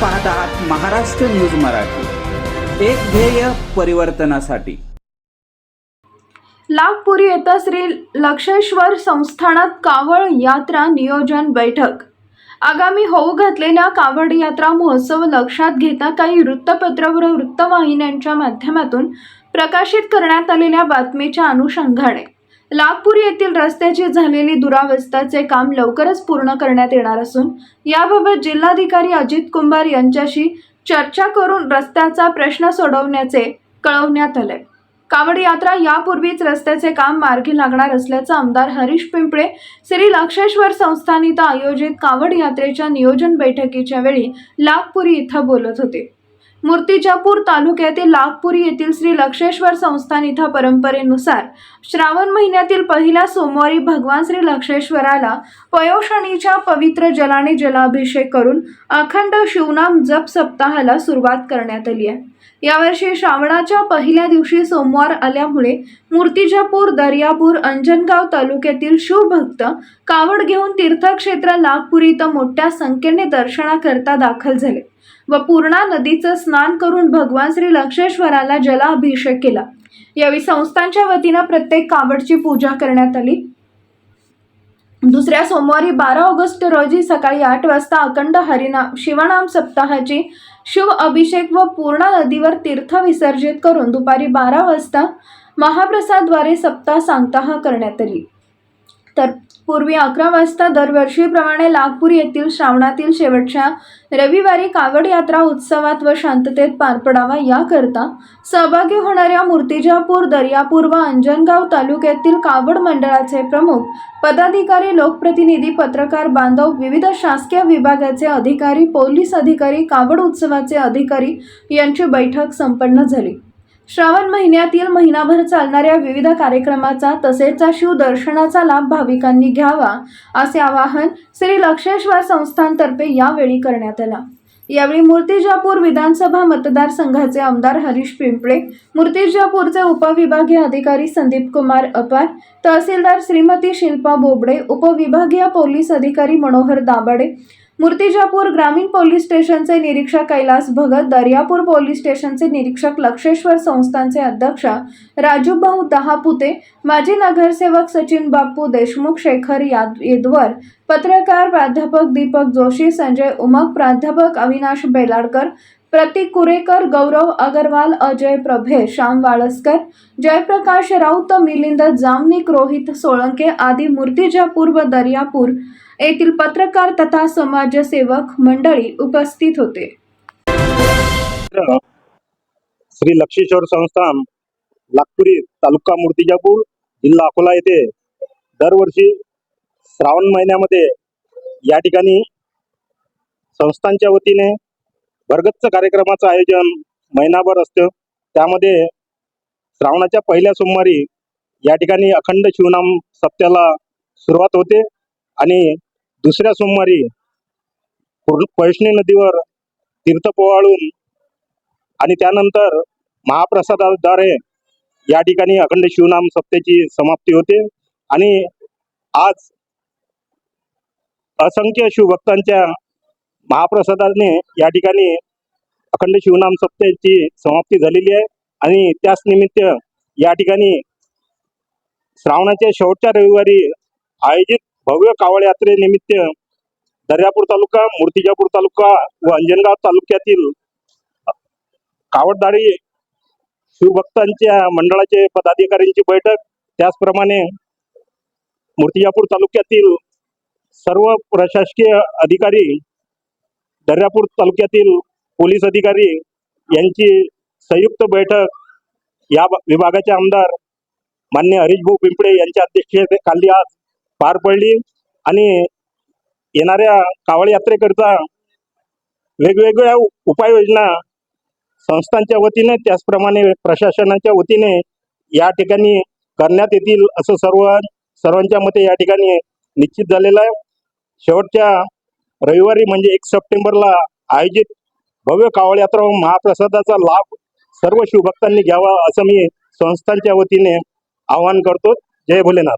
पाहत आहात महाराष्ट्र न्यूज मराठी. एक ध्येय परिवर्तनासाठी. लाभपुरी येथे श्री लक्षेश्वर संस्थानात कावड यात्रा नियोजन बैठक. आगामी होऊ घातलेल्या कावड यात्रा महोत्सव लक्षात घेता काही वृत्तपत्र व वृत्तवाहिन्यांच्या माध्यमातून प्रकाशित करण्यात आलेल्या बातमीच्या अनुषंगाने. नागपूर येथील रस्त्याची झालेली दुरावस्थाचे काम लवकरच पूर्ण करण्यात येणार असून याबाबत जिल्हाधिकारी अजित कुंभार यांच्याशी चर्चा करून रस्त्याचा प्रश्न सोडवण्याचे कळवण्यात आले. कावड यात्रा यापूर्वीच रस्त्याचे काम मार्गी लागणार असल्याचं आमदार हरीश पिंपळे श्री लक्षेश्वर संस्थान इथं आयोजित कावड यात्रेच्या नियोजन बैठकीच्या वेळी लाखपुरी इथं बोलत होते. मूर्तिजापूर तालुक्यातील लागपुरी येथील श्री लक्षेश्वर संस्थान इथं परंपरेनुसार श्रावण महिन्यातील पहिल्या सोमवारी भगवान श्री लक्षेश्वराला पयोषणीच्या पवित्र जलाने जलाभिषेक करून अखंड शिवनाम जप सप्ताहाला सुरुवात करण्यात आली आहे. यावर्षी श्रावणाच्या पहिल्या दिवशी सोमवार आल्यामुळे मूर्तिजापूर दर्यापूर अंजनगाव तालुक्यातील शिवभक्त कावड घेऊन तीर्थक्षेत्र लागपुरी इथं मोठ्या संख्येने दर्शनाकरता दाखल झाले. व पूर्णा नदीचं स्नान करून भगवान श्री लक्षेश्वराला जलाभिषेक केला. यावेळी संस्थांच्या वतीनं प्रत्येक कावडची पूजा करण्यात आली. दुसऱ्या सोमवारी बारा ऑगस्ट रोजी सकाळी आठ वाजता अखंड हरिनाम शिवनाम सप्ताहाची शिव अभिषेक व पूर्णा नदीवर तीर्थ विसर्जित करून दुपारी बारा वाजता महाप्रसादद्वारे सप्ताह सांगता करण्यात आली. तर पूर्वी अकरा वाजता दरवर्षीप्रमाणे नागपूर येथील श्रावणातील शेवटच्या रविवारी कावड यात्रा उत्सवात व शांततेत पार पडावा याकरता सहभागी होणाऱ्या मूर्तिजापूर दर्यापूर व अंजनगाव तालुक्यातील कावड मंडळाचे प्रमुख पदाधिकारी लोकप्रतिनिधी पत्रकार बांधव विविध शासकीय विभागाचे अधिकारी पोलीस अधिकारी कावड उत्सवाचे अधिकारी यांची बैठक संपन्न झाली. श्रावण महिन्यातील महिनाभर चालणाऱ्या विविध कार्यक्रमाचा तसेच शिवदर्शनाचा लाभ भाविकांनी घ्यावा असे आवाहन श्री लक्षेश्वर संस्थांतर्फे यावेळी करण्यात आला. यावेळी मूर्तिजापूर विधानसभा मतदारसंघाचे आमदार हरीश पिंपळे मूर्तिजापूरचे उपविभागीय अधिकारी संदीप कुमार अपार तहसीलदार श्रीमती शिल्पा बोबडे उपविभागीय पोलीस अधिकारी मनोहर दाभाडे मूर्तिजापूर ग्रामीण पोलीस स्टेशनचे निरीक्षक कैलास भगत दर्यापूर पोलीस स्टेशनचे निरीक्षक लक्षेश्वर संस्थांचे अध्यक्ष राजूभाऊ दहापुते माजी नगरसेवक सचिन बाप्पू देशमुख शेखर याद येदवर पत्रकार प्राध्यापक दीपक जोशी संजय उमक प्राध्यापक अविनाश बेलाडकर प्रतीक कुरेकर गौरव अगरवाल अजय प्रभे श्याम वाळसकर जयप्रकाश राऊत मिलिंद जामनिक रोहित सोळंके आदी मूर्तिजापूर व दर्यापूर येथील पत्रकार तथा समाजसेवक मंडळी उपस्थित होते. श्री लक्षेश्वर संस्थान नागपुरी तालुका मूर्तिजापूर जिल्हा अकोला येथे दरवर्षी श्रावण महिन्यामध्ये या ठिकाणी संस्थांच्या वतीने भरगच्च कार्यक्रमाचं आयोजन महिनाभर असतं. त्यामध्ये श्रावणाच्या पहिल्या सोमवारी या ठिकाणी अखंड शिवनाम सप्त्याला सुरुवात होते आणि दुसऱ्या सोमवारी पैष्णी नदीवर तीर्थ पोवाळून आणि त्यानंतर महाप्रसादाद्वारे या ठिकाणी अखंड शिवनाम सप्तेची समाप्ती होते. आणि आज असंख्य शिवभक्तांच्या महाप्रसादाने या ठिकाणी अखंड शिवनाम सप्तेची समाप्ती झालेली आहे. आणि त्याच निमित्त या ठिकाणी श्रावणाच्या शेवटच्या रविवारी आयोजित भव्य कावड यात्रेनिमित्त दर्यापूर तालुका मूर्तिजापूर तालुका व अंजनगाव तालुक्यातील कावडदारी शिवभक्तांच्या मंडळाचे पदाधिकाऱ्यांची बैठक. त्याचप्रमाणे मूर्तिजापूर तालुक्यातील सर्व प्रशासकीय अधिकारी दर्यापूर तालुक्यातील पोलीस अधिकारी यांची संयुक्त बैठक या विभागाचे आमदार मान्य हरीशभाऊ पिंपळे यांच्या अध्यक्षतेखाली आज पार पडली आणि येणाऱ्या कावड यात्रेकरिता वेगवेगळ्या उपाययोजना संस्थांच्या वतीने त्याचप्रमाणे प्रशासनाच्या वतीने या ठिकाणी करण्यात येतील असं सर्व सर्वांच्या मते या ठिकाणी निश्चित झालेलं आहे. शेवटच्या रविवारी म्हणजे एक सप्टेंबरला आयोजित भव्य कावड यात्रा महाप्रसादाचा लाभ सर्व शिवभक्तांनी घ्यावा असं मी संस्थांच्या वतीने आवाहन करतो. जय भोलेनाथ.